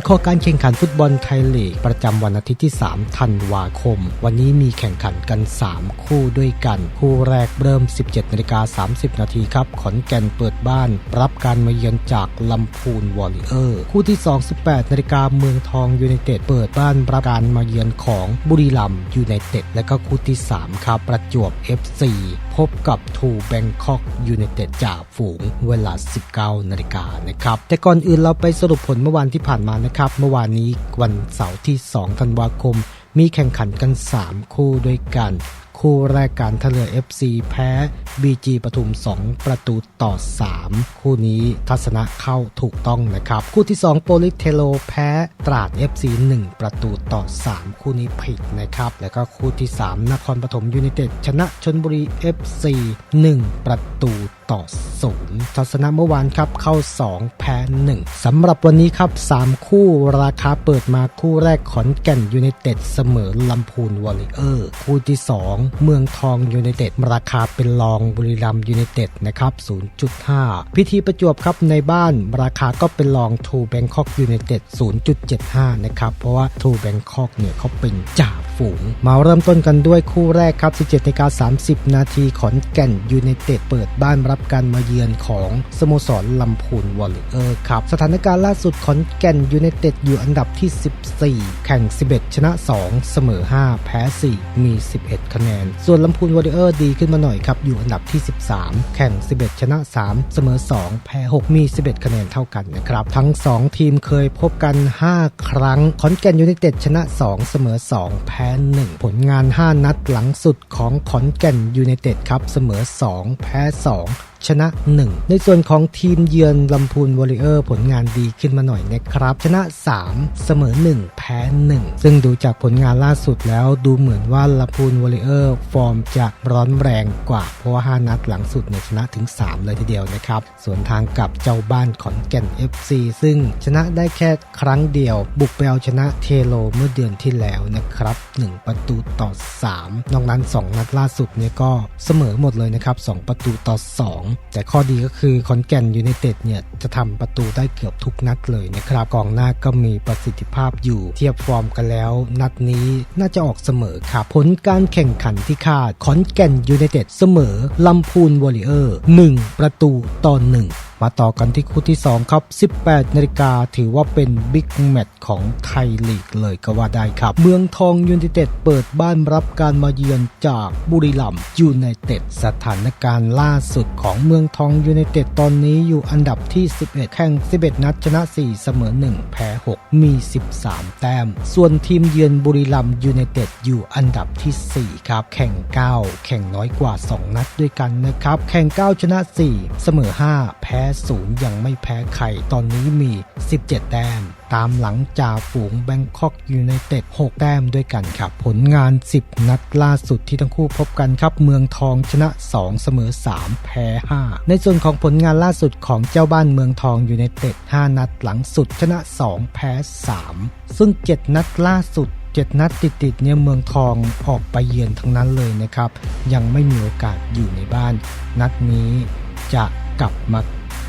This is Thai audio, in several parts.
วิเคราะห์การแข่งขันฟุตบอลไทยลีกประจำวันอาทิตย์ที่ 3 ธันวาคม วันนี้มีแข่งขันกัน 3 คู่ด้วยกัน คู่แรกเริ่ม 17นาฬิกา30 นาทีครับ ขอนแก่นเปิดบ้าน รับการมาเยือนจากลำพูนวอริเออร์ คู่ที่ 2 18นาฬิกาเมืองทองยูไนเต็ดเปิดบ้านรับการมาเยือนของบุรีรัมย์ยูไนเต็ดและก็คู่ที่ 3 ครับประจวบ FC พบกับทูแบงคอกยูไนเต็ดจ่าฝูงเวลา 19 นาฬิกานะครับ แต่ก่อนอื่นเราไปสรุปผลเมื่อวานที่ผ่านมานะครับ เมื่อวานนี้วันเสาร์ที่ 2 ธันวาคม มีแข่งขันกัน 3 คู่ด้วยกัน คู่แรกการท่าเรือ FC แพ้ BG ปทุม 2 ประตูต่อ 3 คู่นี้ทัศนะเข้าถูกต้องนะครับ คู่ที่ 2 โปลิเทโลแพ้ตราด FC 1 ประตูต่อ 3 คู่นี้ผิดนะครับ แล้วก็คู่ที่ 3 นครปฐมยูไนเต็ดชนะชนบุรี FC 1 ประตูต่อ 0 ทัศนะเมื่อวานครับเข้า 2 แพ้ 1 สำหรับวันนี้ครับ 3 คู่ราคาเปิดมาคู่แรกขอนแก่นยูไนเต็ดเสมอลำพูนวอริเออร์ คู่ที่ 2เมืองทองยูไนเต็ดราคาเป็นรองบุรีรัมยูไนเต็ดนะครับ 0.5 พิธีประจวบครับในบ้านราคาก็เป็นรองทูแบงคอกยูไนเต็ด0.75 นะครับ เพราะว่าทูแบงคอกเนี่ยเขาเป็นจ่า ฝูง มาเริ่มต้นกันด้วยคู่แรกครับ 17นกา30 นาทีขอนแก่นยูไนเต็ดเปิดบ้านรับการมาเยือนของสโมสรลำพูนวอลเลเออร์ครับ สถานการณ์ล่าสุดขอนแก่นยูไนเต็ดอยู่อันดับที่ 14 แข่ง 11 ชนะ 2 เสมอ 5 แพ้ 4 มี 11 คะแนน ส่วนลำพูนวอลเลเยอร์ดีขึ้นมาหน่อยครับ อยู่อันดับที่ 13 แข่ง 11 ชนะ 3 เสมอ 2 แพ้ 6 มี 11 คะแนนเท่ากันนะครับ ทั้ง 2 ทีมเคยพบกัน 5 ครั้ง ขอนแก่นยูไนเต็ดชนะ 2 เสมอ 2 แพ้1 ผลงาน 5 นัดหลังสุดของขอนแก่นยูไนเต็ดครับ เสมอ 2 แพ้ 2ชนะ 1 ในส่วนของทีมเยือนลำพูนวอริเออร์ผลงานดีขึ้นมาหน่อยนะครับ ชนะ 3 เสมอ 1 แพ้ 1 ซึ่งดูจากผลงานล่าสุดแล้วดูเหมือนว่าลำพูนวอริเออร์ฟอร์มจะร้อนแรงกว่า เพราะว่า 5 นัดหลังสุดเนี่ยชนะถึง 3 เลยทีเดียวนะครับ ส่วนทางกับเจ้าบ้านขอนแก่น FC ซึ่งชนะได้แค่ครั้งเดียว บุกไปเอาชนะเทโลเมื่อเดือนที่แล้วนะครับ 1 ประตูต่อ 3 นอกนั้น 2 นัดล่าสุดเนี่ยก็เสมอหมดเลยนะครับ 2 ประตูต่อ 2แต่ข้อดีก็คือขอนแก่นยูไนเต็ดเนี่ยจะทำประตูได้เกือบทุกนัดเลยนะครับกองหน้าก็มีประสิทธิภาพอยู่เทียบฟอร์มกันแล้ว นัดนี้น่าจะออกเสมอครับผลการแข่งขันที่คาดขอนแก่นยูไนเต็ดเสมอลำพูนวอริเออร์1ประตูต่อ1 มาต่อกันที่คู่ที่ 2 ครับ 18 นาฬิกาถือว่าเป็นบิ๊กแมตช์ของไทยลีกเลยก็ว่าได้ครับ เมืองทองยูไนเต็ดเปิดบ้านรับการมาเยือนจากบุรีรัมย์ยูไนเต็ดสถานการณ์ล่าสุดของเมืองทองยูไนเต็ดตอนนี้อยู่อันดับที่ 11 แข่ง 11 นัดชนะ 4 เสมอ 1 แพ้ 6 มี 13 แต้ม ส่วนทีมเยือนบุรีรัมย์ยูไนเต็ดอยู่อันดับที่ 4 ครับ แข่ง 9 แข่งน้อยกว่า 2 นัดด้วยกันนะครับ แข่ง 9 ชนะ 4 เสมอ 5 แพ้0ยังไม่แพ้ใคร ตอนนี้มี 17 แต้ม ตามหลังจ่าฝูงแบงคอกยูไนเต็ด6แต้มด้วยกันครับ ผลงาน 10 นัดล่าสุดที่ทั้งคู่พบกันครับ เมืองทองชนะ 2 เสมอ 3 แพ้ 5 ในส่วนของผลงานล่าสุดของเจ้าบ้านเมืองทองยูไนเต็ด5นัดหลังสุดชนะ 2 แพ้ 3 ซึ่ง 7 นัดล่าสุด7นัดติดๆเนี่ยเมืองทองออกไปเยือนทั้งนั้นเลยนะครับ ยังไม่มีโอกาสอยู่ในบ้าน นัดนี้จะกลับมา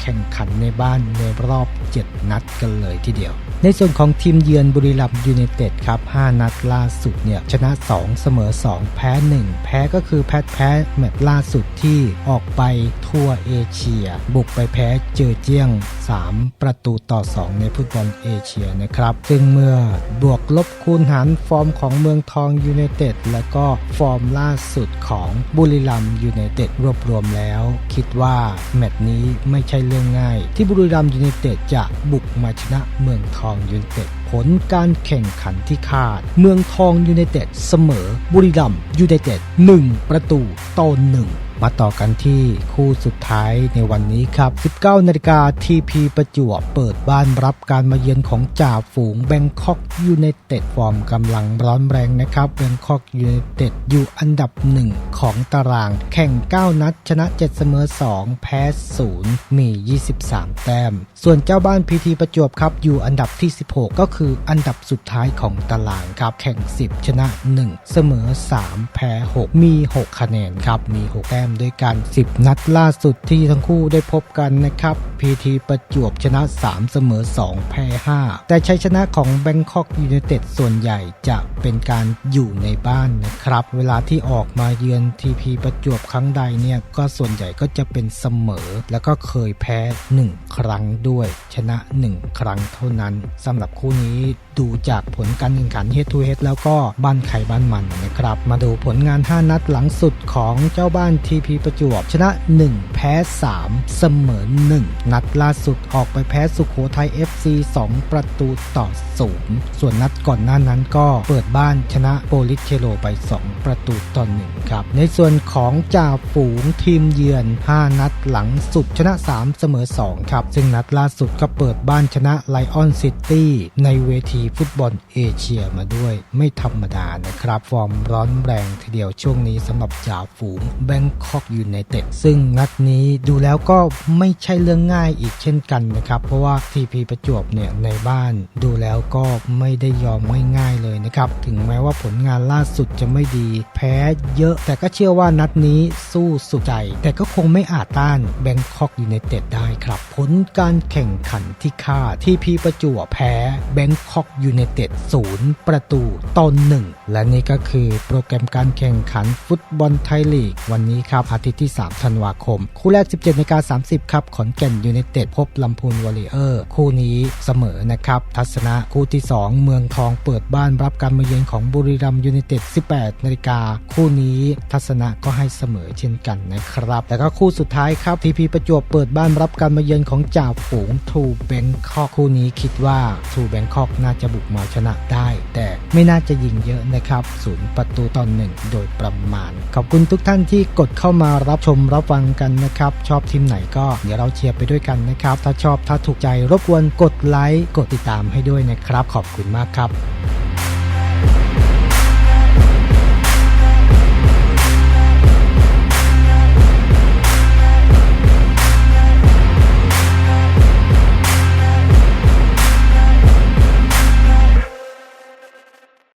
ข่งขันในบ้านในรอบ 7 นัดกันเลยทีเดียว ในส่วนของทีมเยือนบุรีรัมย์ยูไนเต็ดครับ 5 นัดล่าสุดเนี่ยชนะ 2 เสมอ 2 แพ้ 1 แพ้ก็คือแพ้แพ้แมตช์ล่าสุดที่ออกไปทั่วเอเชีย บุกไปแพ้เจอเจียง 3 ประตูต่อ 2 ในฟุตบอลเอเชียนะครับ ซึ่งเมื่อบวกลบคูณหารฟอร์มของเมืองทองยูไนเต็ดและก็ฟอร์มล่าสุดของบุรีรัมย์ยูไนเต็ดรวบรวมแล้ว คิดว่าแมตช์นี้ไม่ใช่เรื่องง่ายที่บุรีรัมย์ยูไนเต็ดจะบุกมาชนะเมืองทองยูไนเต็ดผลการแข่งขันที่คาด เมืองทองยูไนเต็ดเสมอบุรีรัมย์ยูไนเต็ด1 ประตูต่อ1 มาต่อกันที่คู่สุดท้ายในวันนี้ครับ 19นาฬิกาทีพีประจวบเปิดบ้านรับการมาเยือนของจ่าฝูงแบงคอกยูไนเต็ดฟอร์มกำลังร้อนแรงนะครับแบงคอกยูไนเต็ดอยู่อันดับหนึ่งของตาราง แข่ง 9 นัด ชนะ 7 เสมอ 2 แพ้ 0 มี 23 แต้ม ส่วนเจ้าบ้านพีทีประจวบครับอยู่อันดับที่ 16 ก็คืออันดับสุดท้ายของตารางครับแข่ง 10 ชนะ 1 เสมอ 3 แพ้ 6 มี 6 คะแนนครับมี 6 แต้มมด้วยกัน 10 นัดล่าสุดที่ทั้งคู่ได้พบกันนะครับ PT ประจวบชนะ 3 เสมอ 2 แพ้ 5 แต่ชัยชนะของแบงคอกยู n นเต็ดส่วนใหญ่จะเป็นการอยู่ในบ้านนะครับ เวลาที่ออกมาเยือน TP ประจวบครั้งใดเนี่ยก็ส่วนใหญ่ก็จะเป็นเสมอ แล้วก็เคยแพ้ 1 ครั้งด้วย ชนะ 1 ครั้งเท่านั้นสำหรับคู่นี้ดูจากผลการแข่งขัน Head to Head แล้วก็บ้านไข่บ้านมันนะครับ มาดูผลงาน 5 นัดหลังสุดของเจ้าบ้านที TP ประจวบชนะ 1 แพ้ 3 เสมอ 1 นัดล่าสุดออกไปแพ้สุขโขทัย FC 2 ประตูต่อ 0 ส่วนนัดก่อนหน้านั้นก็เปิดบ้านชนะโปลิสเชโลไป 2 ประตูต่อ 1 ครับ ในส่วนของจ่าฝูงทีมเยือน 5 นัดหลังสุดชนะ 3 เสมอ 2 ครับ ซึ่งนัดล่าสุดก็เปิดบ้านชนะไลออนซิตี้ในเวทีฟุตบอลเอเชียมาด้วยไม่ธรรมดานะครับ ฟอร์มร้อนแรงทีเดียวช่วงนี้สำหรับจ่าฝูงแบงคอกยูไนเต็ดซึ่งนัดนี้ดูแล้วก็ไม่ใช่เรื่องง่ายอีกเช่นกันนะครับ เพราะว่า TP ประจวบเนี่ยในบ้านดูแล้วก็ไม่ได้ยอมง่ายๆเลยนะครับถึงแม้ว่าผลงานล่าสุดจะไม่ดี แพ้เยอะแต่ก็เชื่อว่านัดนี้สู้สุดใจ แต่ก็คงไม่อาจต้านแบงคอกยูไนเต็ดได้ครับ ผลการแข่งขันที่คาด TP ประจวบแพ้แบงคอกยูไนเต็ดศูนย์ประตูต่อหนึ่งและนี่ก็คือโปรแกรมการแข่งขันฟุตบอลไทยลีกวันนี้ครับอาทิตย์ที่ 3 ธันวาคม คู่แรก 17นาฬิกา30 ครับ ขอนแก่นยูไนเต็ดพบลำพูนวอริเออร์ คู่นี้เสมอนะครับ ทัศนะคู่ที่ 2 เมืองทองเปิดบ้านรับการมาเยือนของบุรีรัมย์ยูไนเต็ด 18นาฬิกาคู่นี้ทัศนะก็ให้เสมอเช่นกันนะครับแล้วก็คู่สุดท้ายครับทีพีประจวบเปิดบ้านรับการมาเยือนของจ่าฝูงทูแบงคอกคู่นี้คิดว่าทูแบงคอกน่าจะบุกมาชนะได้ แต่ไม่น่าจะยิงเยอะนะครับศูนย์ประตูต่อหนึ่งโดยประมาณ ขอบคุณทุกท่านที่กดเข้ามารับชมรับฟังกันนะครับ ชอบทีมไหนก็เดี๋ยวเราเชียร์ไปด้วยกันนะครับ ถ้าชอบถ้าถูกใจรบกวนกดไลค์กดติดตามให้ด้วยนะครับ ขอบคุณมากครับ